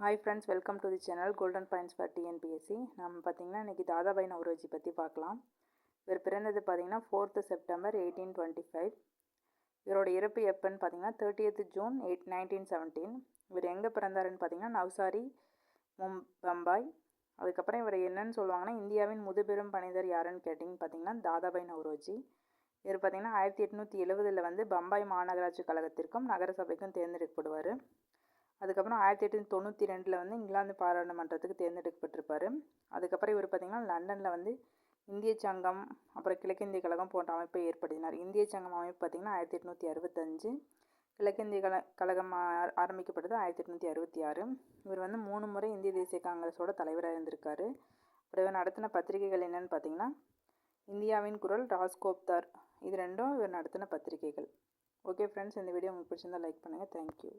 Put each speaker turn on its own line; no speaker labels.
Hi friends welcome to the channel golden points for TNPSC நம்ம பார்த்திங்கன்னா இன்றைக்கி தாதாபாய் நவரோஜி பற்றி பார்க்கலாம். இவர் பிறந்தது பார்த்திங்கன்னா fourth September eighteen twenty five இவரோட இறப்பு எப்போன்னு பார்த்தீங்கன்னா thirtieth June eight nineteen seventeen இவர் எங்கே பிறந்தாருன்னு பார்த்தீங்கன்னா நவ்சாரி மும் பம்பாய் அதுக்கப்புறம் இவர் என்னன்னு சொல்லுவாங்கன்னா இந்தியாவின் முதுபெரும் பணிதர் யாருன்னு கேட்டிங்கன்னு பார்த்தீங்கன்னா தாதாபாய் நவரோஜி. இவர் பார்த்திங்கன்னா ஆயிரத்தி எட்நூற்றி எழுபதில் வந்து பம்பாய் மாநகராட்சி கழகத்திற்கும் நகரசபைக்கும் தேர்ந்தெடுக்கப்படுவார். அதுக்கப்புறம் ஆயிரத்தி எட்நூற்றி தொண்ணூற்றி ரெண்டில் வந்து இங்கிலாந்து பாராளுமன்றத்துக்கு தேர்ந்தெடுக்கப்பட்டிருப்பார். அதுக்கப்புறம் இவர் பார்த்திங்கன்னா லண்டனில் வந்து இந்திய சங்கம் அப்புறம் கிழக்கிந்திய கழகம் போன்ற அமைப்பை ஏற்படுத்தினார். இந்திய சங்கம் அமைப்பு பார்த்திங்கன்னா ஆயிரத்தி எட்நூற்றி அறுபத்தஞ்சு கிழக்கிந்திய கல கழகம் ஆரம்பிக்கப்பட்டது ஆயிரத்தி எட்நூற்றி அறுபத்தி ஆறு. இவர் வந்து மூணு முறை இந்திய தேசிய காங்கிரஸோட தலைவராக இருந்திருக்காரு. அப்புறம் இவர் நடத்தின பத்திரிகைகள் என்னென்னு பார்த்தீங்கன்னா இந்தியாவின் குரல் ராஸ்கோப்தார் இது ரெண்டும் இவர் நடத்தின பத்திரிகைகள். ஓகே ஃப்ரெண்ட்ஸ் இந்த வீடியோ உங்களுக்கு பிடிச்சிருந்தால் லைக் பண்ணுங்கள் தேங்க்யூ.